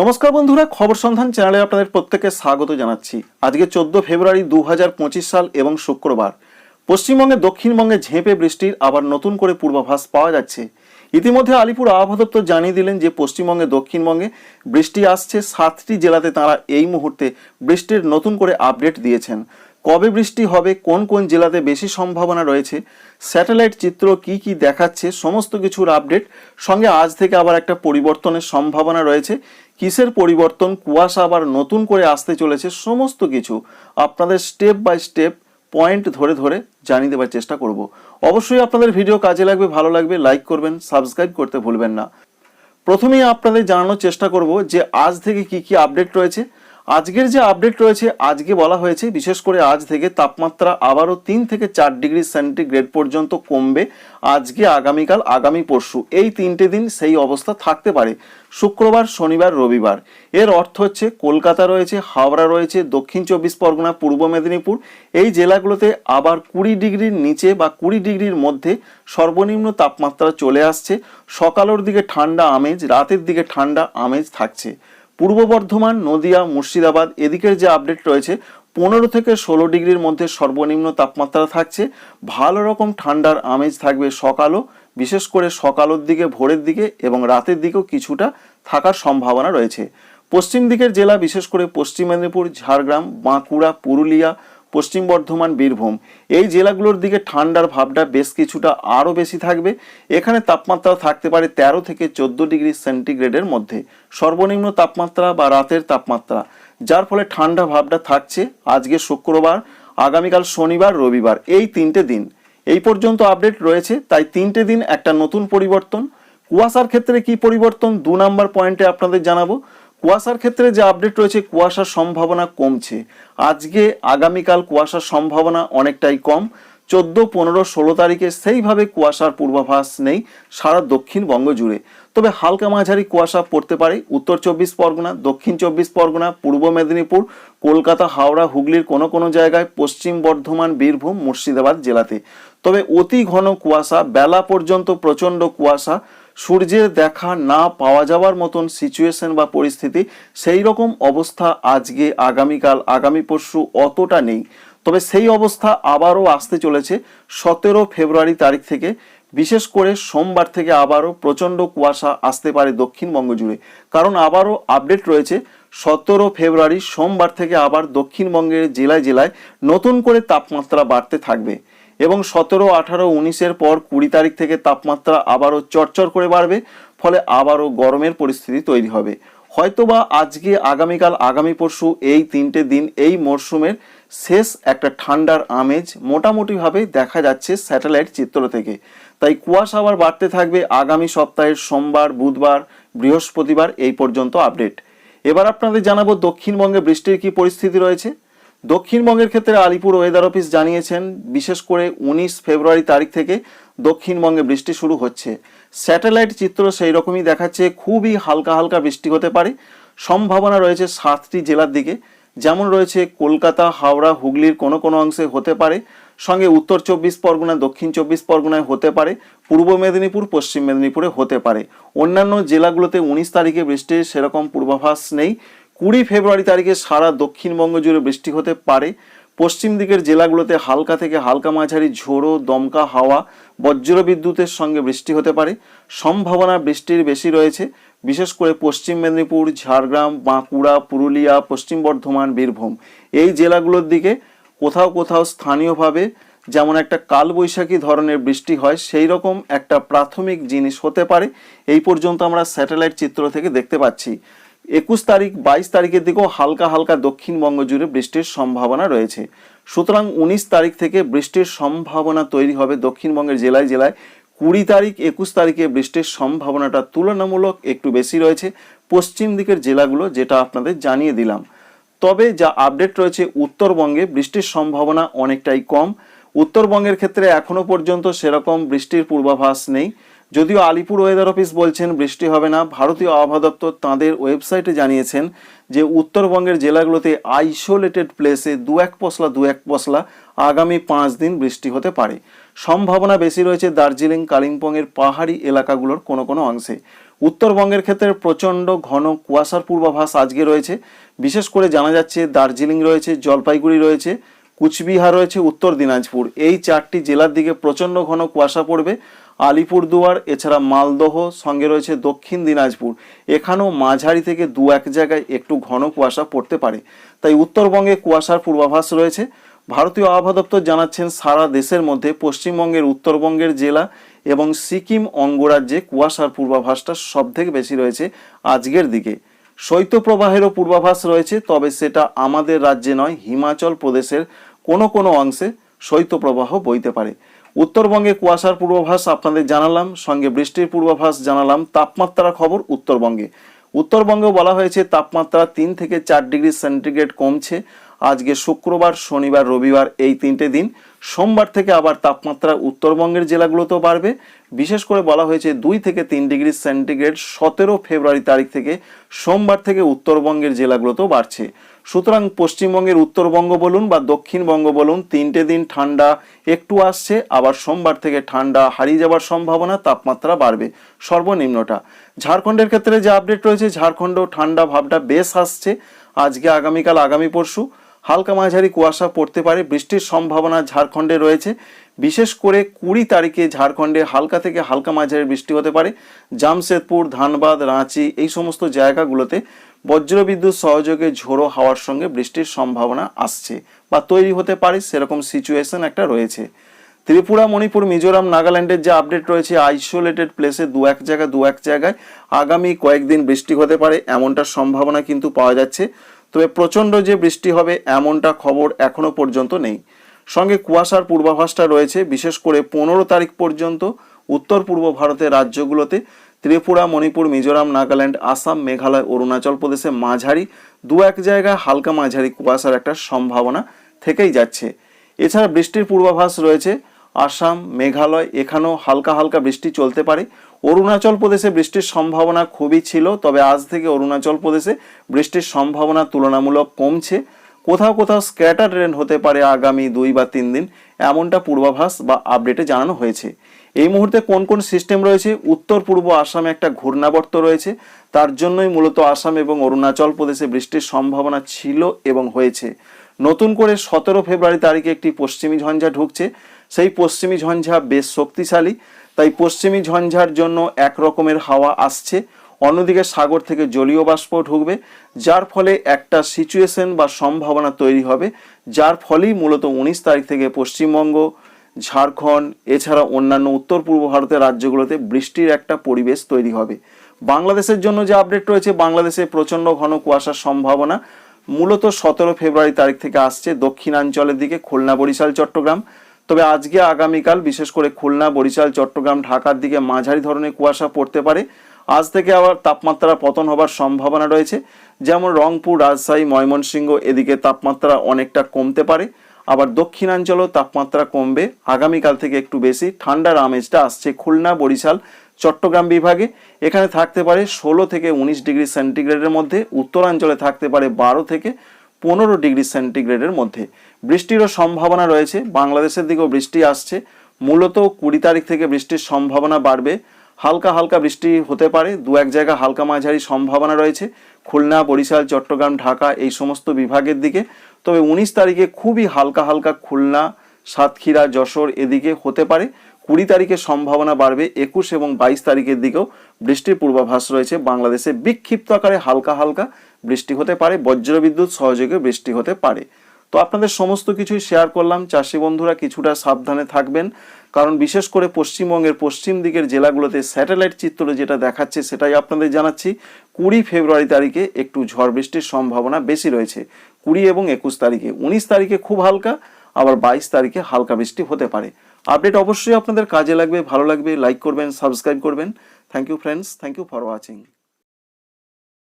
নমস্কার বন্ধুরা, খবর সন্ধান চ্যানেলে আপনাদের প্রত্যেককে স্বাগত জানাচ্ছি। আজকে চোদ্দ ফেব্রুয়ারি দুহাজার পঁচিশ সাল এবং শুক্রবার। পশ্চিমবঙ্গে, দক্ষিণবঙ্গে ঝেঁপে বৃষ্টির আবার নতুন করে পূর্বাভাস পাওয়া যাচ্ছে। ইতিমধ্যে আলিপুর আবহাওয়া দপ্তর জানিয়ে দিলেন যে, পশ্চিমবঙ্গে, দক্ষিণবঙ্গে বৃষ্টি আসছে। সাতটি জেলাতে তারা এই মুহূর্তে বৃষ্টির নতুন করে আপডেট দিয়েছেন। কবে বৃষ্টি হবে, কোন কোন জেলাতে বেশি সম্ভাবনা রয়েছে, স্যাটেলাইট চিত্র কি কি দেখাচ্ছে, সমস্ত কিছুর আপডেট। সঙ্গে আজ থেকে আবার একটা পরিবর্তনের সম্ভাবনা রয়েছে। কিসের পরিবর্তন, কুয়াশা আবার নতুন করে আসতে চলেছে, সমস্ত কিছু আপনাদের স্টেপ বাই স্টেপ পয়েন্ট ধরে ধরে জানিয়ে দেবার চেষ্টা করব। অবশ্যই আপনাদের ভিডিও কাজে লাগবে, ভালো লাগবে লাইক করবেন সাবস্ক্রাইব করতে ভুলবেন না। প্রথমেই আপনাদের জানানোর চেষ্টা করব যে আজ থেকে কি কি আপডেট রয়েছে আজকের যে আপডেট রয়েছে, আজকে বলা হয়েছে, বিশেষ করে আজ থেকে তাপমাত্রা আবারও তিন থেকে চার ডিগ্রি সেন্টিগ্রেড পর্যন্ত কমবে আজকে, আগামীকাল, আগামী পরশু। এই তিনটে দিন সেই অবস্থা থাকতে পারে শুক্রবার, শনিবার, রবিবার। এর অর্থ হচ্ছে কলকাতা রয়েছে, হাওড়া রয়েছে, দক্ষিণ চব্বিশ পরগনা, পূর্ব মেদিনীপুর। এই জেলাগুলোতে আবার কুড়ি ডিগ্রির নিচে বা কুড়ি ডিগ্রির মধ্যে সর্বনিম্ন তাপমাত্রা চলে আসছে। সকালের দিকে ঠান্ডা আমেজ, রাতের দিকে ঠান্ডা আমেজ থাকছে। পূর্ব বর্ধমান, নদিয়া, মুর্শিদাবাদ এদিকের যে আপডেট রয়েছে, পনেরো থেকে ষোলো ডিগ্রির মধ্যে সর্বনিম্ন তাপমাত্রা থাকছে। ভালো রকম ঠান্ডার আমেজ থাকবে সকালও, বিশেষ করে সকালের দিকে, ভোরের দিকে এবং রাতের দিকেও কিছুটা থাকার সম্ভাবনা রয়েছে। পশ্চিম দিকের জেলা, বিশেষ করে পশ্চিম মেদিনীপুর, ঝাড়গ্রাম, বাঁকুড়া, পুরুলিয়া পশ্চিম বর্ধমান, বীরভূম। এই জেলাগুলোর দিকে ঠান্ডার ভাবটা বেশ কিছুটা আরও বেশি থাকবে। এখানে তাপমাত্রা থাকতে পারে তেরো থেকে চোদ্দ ডিগ্রি সেন্টিগ্রেডের মধ্যে। সর্বনিম্ন তাপমাত্রা বা রাতের তাপমাত্রা। যার ফলে ঠান্ডা ভাবটা থাকছে আজকে শুক্রবার, আগামীকাল শনিবার, রবিবার, এই তিনটে দিন। এই পর্যন্ত আপডেট রয়েছে, তাই তিনটে দিন একটা নতুন পরিবর্তন। কুয়াশার ক্ষেত্রে কি পরিবর্তন? দু নাম্বার পয়েন্টে আপনাদের জানাব। কুয়াশার ক্ষেত্রে যে আপডেট রয়েছে, কুয়াশার সম্ভাবনা কমছে। আজকে আগামীকাল কুয়াশার সম্ভাবনা অনেকটাই কম। চোদ্দ, পনেরো, ষোলো তারিখে সেইভাবে কুয়াশার পূর্বাভাস নেই সারা দক্ষিণবঙ্গ জুড়ে। তবে হালকা মাঝারি কুয়াশা পড়তে পারে উত্তর চব্বিশ পরগনা, দক্ষিণ চব্বিশ পরগনা, পূর্ব মেদিনীপুর, কলকাতা, হাওড়া, হুগলির কোনো কোনো জায়গায়, পশ্চিম বর্ধমান, বীরভূম, মুর্শিদাবাদ জেলাতে। তবে অতি ঘন কুয়াশা, বেলা পর্যন্ত প্রচণ্ড কুয়াশা সূর্যের দেখা না পাওয়া যাওয়ার মতন সিচুয়েশন বা পরিস্থিতি, সেই রকম অবস্থা আজকে, আগামীকাল, আগামী পরশু অতটা নেই। তবে সেই অবস্থা আবারও আসতে চলেছে সতেরো ফেব্রুয়ারি তারিখ থেকে। বিশেষ করে সোমবার থেকে আবারও প্রচণ্ড কুয়াশা আসতে পারে দক্ষিণবঙ্গ জুড়ে। কারণ আবারও আপডেট রয়েছে, সতেরো ফেব্রুয়ারি সোমবার থেকে আবার দক্ষিণবঙ্গের জেলায় জেলায় নতুন করে তাপমাত্রা বাড়তে থাকবে। এবং সতেরো, আঠারো, উনিশের পর কুড়ি তারিখ থেকে তাপমাত্রা আবারও চরচর করে বাড়বে, ফলে আবারও গরমের পরিস্থিতি তৈরি হবে। হয়তোবা আজকে, আগামীকাল, আগামী পরশু এই তিনটে দিন এই মরশুমের শেষ একটা ঠান্ডার আমেজ মোটামুটিভাবে দেখা যাচ্ছে স্যাটেলাইট চিত্র থেকে। তাই কুয়াশা আবার বাড়তে থাকবে আগামী সপ্তাহের সোমবার, বুধবার, বৃহস্পতিবার এই পর্যন্ত আপডেট। এবার আপনাদের জানাব দক্ষিণবঙ্গে বৃষ্টির কি পরিস্থিতি রয়েছে। দক্ষিণবঙ্গের ক্ষেত্রে আলিপুর ওয়েদার অফিস জানিয়েছেন, বিশেষ করে উনিশ ফেব্রুয়ারি তারিখ থেকে দক্ষিণবঙ্গে বৃষ্টি শুরু হচ্ছে। স্যাটেলাইট চিত্র সেই রকমই দেখাচ্ছে, খুবই হালকা হালকা বৃষ্টি হতে পারে। সম্ভাবনা রয়েছে সাতটি জেলার দিকে। যেমন রয়েছে কলকাতা, হাওড়া, হুগলির কোনো কোনো অংশে হতে পারে। সঙ্গে উত্তর চব্বিশ পরগনা, দক্ষিণ চব্বিশ পরগনায় হতে পারে। পূর্ব মেদিনীপুর, পশ্চিম মেদিনীপুরে হতে পারে। অন্যান্য জেলাগুলোতে উনিশ তারিখে বৃষ্টির সেরকম পূর্বাভাস নেই। কুড়ি ফেব্রুয়ারি তারিখে সারা দক্ষিণবঙ্গ জুড়ে বৃষ্টি হতে পারে। পশ্চিম দিকের জেলাগুলোতে হালকা থেকে হালকা মাঝারি ঝোড়ো, দমকা হাওয়া, বজ্র বিদ্যুতের সঙ্গে বৃষ্টি হতে পারে। সম্ভাবনা বৃষ্টির বেশি রয়েছে, বিশেষ করে পশ্চিম মেদিনীপুর, ঝাড়গ্রাম, বাঁকুড়া, পুরুলিয়া, পশ্চিম বর্ধমান, বীরভূম। এই জেলাগুলোর দিকে কোথাও কোথাও স্থানীয়ভাবে যেমন একটা কালবৈশাখী ধরনের বৃষ্টি হয়, সেই রকম একটা প্রাথমিক জিনিস হতে পারে। এই পর্যন্ত আমরা স্যাটেলাইট চিত্র থেকে দেখতে পাচ্ছি। একুশ তারিখ, বাইশ তারিখের দিকেও হালকা হালকা দক্ষিণবঙ্গ জুড়ে বৃষ্টির সম্ভাবনা রয়েছে। সুতরাং উনিশ তারিখ থেকে বৃষ্টির সম্ভাবনা তৈরি হবে দক্ষিণবঙ্গের জেলায় জেলায়। কুড়ি তারিখ, একুশ তারিখে বৃষ্টির সম্ভাবনাটা তুলনামূলক একটু বেশি রয়েছে পশ্চিম দিকের জেলাগুলো, যেটা আপনাদের জানিয়ে দিলাম। তবে যা আপডেট রয়েছে, উত্তরবঙ্গে বৃষ্টির সম্ভাবনা অনেকটাই কম। উত্তরবঙ্গের ক্ষেত্রে এখনও পর্যন্ত সেরকম বৃষ্টির পূর্বাভাস নেই। যদিও আলিপুর ওয়েদার অফিস বলছেন বৃষ্টি হবে না, ভারতীয় আবহাওয়া দপ্তর তাঁদের ওয়েবসাইটে জানিয়েছেন যে উত্তরবঙ্গের জেলাগুলোতে আইসোলেটেড প্লেসে দু এক পশলা, দু এক পশলা আগামী পাঁচ দিন বৃষ্টি হতে পারে। সম্ভাবনা বেশি রয়েছে দার্জিলিং, কালিম্পংয়ের পাহাড়ি এলাকাগুলোর কোনো কোনো অংশে। উত্তরবঙ্গের ক্ষেত্রে প্রচণ্ড ঘন কুয়াশার পূর্বাভাস আজকে রয়েছে। বিশেষ করে জানা যাচ্ছে দার্জিলিং রয়েছে, জলপাইগুড়ি রয়েছে, কুচবিহার রয়েছে, উত্তর দিনাজপুর। এই চারটি জেলার দিকে প্রচণ্ড ঘন কুয়াশা পড়বে। আলিপুরদুয়ার, এছাড়া মালদহ, সঙ্গে রয়েছে দক্ষিণ দিনাজপুর। এখানেও মাঝারি থেকে দু এক জায়গায় একটু ঘন কুয়াশা পড়তে পারে। তাই উত্তরবঙ্গে কুয়াশার পূর্বাভাস রয়েছে। ভারতীয় আবহাওয়া দপ্তর জানাচ্ছেন, সারা দেশের মধ্যে পশ্চিমবঙ্গের উত্তরবঙ্গের জেলা এবং সিকিম অঙ্গরাজ্যে কুয়াশার পূর্বাভাসটা সব থেকে বেশি রয়েছে আজকের দিকে। শৈত্যপ্রবাহেরও পূর্বাভাস রয়েছে, তবে সেটা আমাদের রাজ্যে নয়, হিমাচল প্রদেশের কোনো কোনো অংশে শৈত্যপ্রবাহ বইতে পারে। উত্তরবঙ্গে কুয়াশার পূর্বাভাস আপনাদের জানালাম, সঙ্গে বৃষ্টির পূর্বাভাস জানালাম, তাপমাত্রার খবর উত্তরবঙ্গে। উত্তরবঙ্গে বলা হয়েছে তাপমাত্রা তিন থেকে চার ডিগ্রি সেন্টিগ্রেড কমছে। আজকে শুক্রবার, শনিবার, রবিবার এই তিনটে দিন সোমবার থেকে আবার তাপমাত্রা উত্তরবঙ্গের জেলাগুলোতেও বাড়বে। বিশেষ করে বলা হয়েছে দুই থেকে তিন ডিগ্রি সেন্টিগ্রেড সতেরো ফেব্রুয়ারি তারিখ থেকে সোমবার থেকে উত্তরবঙ্গের জেলাগুলোতেও বাড়ছে। সুতরাং পশ্চিমবঙ্গের উত্তরবঙ্গ বলুন বা দক্ষিণবঙ্গ বলুন, তিনটে দিন ঠান্ডা একটু আসছে, আবার সোমবার থেকে ঠান্ডা হারিয়ে যাওয়ার সম্ভাবনা, তাপমাত্রা বাড়বে। সর্বনিম্নটা। ঝাড়খণ্ডের ক্ষেত্রে যে আপডেট রয়েছে, ঝাড়খণ্ডেও ঠান্ডা ভাবটা বেশ আসছে। আজকে, আগামীকাল, আগামী পরশু। হালকা মাঝারি কুয়াশা পড়তে পারে, বৃষ্টির সম্ভাবনা ঝাড়খণ্ডে রয়েছে। বিশেষ করে কুড়ি তারিখে ঝাড়খণ্ডে হালকা থেকে হালকা মাঝারি বৃষ্টি হতে পারে। জামশেদপুর, ধানবাদ, রাঁচি এই সমস্ত জায়গাগুলোতে বজ্রবিদ্যুৎ সহযোগে ঝোড়ো হাওয়ার সঙ্গে বৃষ্টির সম্ভাবনা আসছে বা তৈরি হতে পারে সেরকম সিচুয়েশন একটা রয়েছে। ত্রিপুরা, মণিপুর, মিজোরাম, নাগাল্যান্ডের যে আপডেট রয়েছে আইসোলেটেড প্লেসে দু এক জায়গায় দু এক জায়গায় আগামী কয়েকদিন বৃষ্টি হতে পারে এমনটার সম্ভাবনা কিন্তু পাওয়া যাচ্ছে। তবে প্রচণ্ড যে বৃষ্টি হবে এমনটা খবর এখনও পর্যন্ত নেই। সঙ্গে কুয়াশার পূর্বাভাসটা রয়েছে, বিশেষ করে পনেরো তারিখ পর্যন্ত উত্তর পূর্ব ভারতের রাজ্যগুলোতে ত্রিপুরা, মণিপুর, মিজোরাম, নাগাল্যান্ড, আসাম, মেঘালয়, অরুণাচল প্রদেশে মাঝারি, দু এক জায়গায় হালকা মাঝারি কুয়াশার একটা সম্ভাবনা থেকেই যাচ্ছে। এছাড়া বৃষ্টির পূর্বাভাস রয়েছে আসাম, মেঘালয়, এখানেও হালকা হালকা বৃষ্টি চলতে পারে। অরুণাচল প্রদেশে বৃষ্টির সম্ভাবনা খুবই ছিল, তবে আজ থেকে অরুণাচল প্রদেশে বৃষ্টির সম্ভাবনা তুলনামূলক কমছে। কোথাও কোথাও স্ক্যাটার রেন হতে পারে আগামী দুই বা তিন দিন, এমনটা পূর্বাভাস বা আপডেটে জানানো হয়েছে। এই মুহূর্তে কোন কোন সিস্টেম রয়েছে? উত্তর, পূর্ব আসামে একটা ঘূর্ণাবর্ত রয়েছে, তার জন্যই মূলত আসাম এবং অরুণাচল প্রদেশে বৃষ্টির সম্ভাবনা ছিল এবং হয়েছে। নতুন করে সতেরো ফেব্রুয়ারি তারিখে একটি পশ্চিমী ঝঞ্ঝা ঢুকছে সেই পশ্চিমী ঝঞ্ঝা বেশ শক্তিশালী, তাই পশ্চিমী ঝঞ্ঝার জন্য এক রকমের হাওয়া আসছে। অন্যদিকে সাগর থেকে জলীয় বাষ্প ঢুকবে, যার ফলে একটা সিচুয়েশন বা সম্ভাবনা তৈরি হবে, যার ফলেই মূলত উনিশ তারিখ থেকে পশ্চিমবঙ্গ, ঝাড়খণ্ড, এছাড়া অন্যান্য উত্তর পূর্ব ভারতের রাজ্যগুলোতে বৃষ্টির একটা পরিবেশ তৈরি হবে। বাংলাদেশের জন্য যে আপডেট রয়েছে, বাংলাদেশে প্রচণ্ড ঘন কুয়াশার সম্ভাবনা। মূলত সতেরো ফেব্রুয়ারি তারিখ থেকে আসছে দক্ষিণাঞ্চলের দিকে খুলনা, বরিশাল, চট্টগ্রাম। তবে আজকে আগামীকাল, বিশেষ করে খুলনা, বরিশাল, চট্টগ্রাম, ঢাকার দিকে মাঝারি ধরনের কুয়াশা পড়তে পারে। আজ থেকে আবার তাপমাত্রা পতন হবার সম্ভাবনা রয়েছে। যেমন রংপুর, রাজশাহী, ময়মনসিংহ, এদিকে তাপমাত্রা অনেকটা কমতে পারে। আবার দক্ষিণাঞ্চলেও তাপমাত্রা কমবে। আগামীকাল থেকে একটু বেশি। ঠান্ডার আমেজটা আসছে খুলনা, বরিশাল, চট্টগ্রাম বিভাগে। এখানে থাকতে পারে ষোলো থেকে উনিশ ডিগ্রি সেন্টিগ্রেডের মধ্যে। উত্তরাঞ্চলে থাকতে পারে বারো থেকে পনেরো ডিগ্রি সেন্টিগ্রেডের মধ্যে। বৃষ্টিরও সম্ভাবনা রয়েছে। বাংলাদেশের দিকেও বৃষ্টি আসছে। মূলত কুড়ি তারিখ থেকে বৃষ্টির সম্ভাবনা বাড়বে। হালকা হালকা বৃষ্টি হতে পারে। দু এক জায়গা হালকা মাঝারি সম্ভাবনা রয়েছে। খুলনা, বরিশাল, চট্টগ্রাম, ঢাকা এই সমস্ত বিভাগের দিকে। তবে উনিশ তারিখে খুবই হালকা হালকা খুলনা, সাতক্ষীরা, যশোর এদিকে হতে পারে। কুড়ি তারিখের সম্ভাবনা বাড়বে, একুশ এবং বাইশ তারিখের দিকেও বৃষ্টির পূর্বাভাস রয়েছে। বাংলাদেশে বিক্ষিপ্ত আকারে হালকা হালকা বৃষ্টি হতে পারে বজ্রবিদ্যুৎ সহযোগে বৃষ্টি হতে পারে। তো আপনাদের সমস্ত কিছুই শেয়ার করলাম। চাষি বন্ধুরা কিছুটা সাবধানে থাকবেন, কারণ বিশেষ করে পশ্চিমবঙ্গের পশ্চিম দিকের জেলাগুলোতে স্যাটেলাইট চিত্র যেটা দেখাচ্ছে সেটাই আপনাদের জানাচ্ছি। কুড়ি ফেব্রুয়ারি তারিখে একটু ঝড় বৃষ্টির সম্ভাবনা বেশি রয়েছে। কুড়ি এবং একুশ তারিখে, উনিশ তারিখে খুব হালকা, আবার বাইশ তারিখে হালকা বৃষ্টি হতে পারে। আপডেট অবশ্যই আপনাদের কাজে লাগবে, ভালো লাগবে লাইক করবেন সাবস্ক্রাইব করবেন। Thank you friends thank you for watching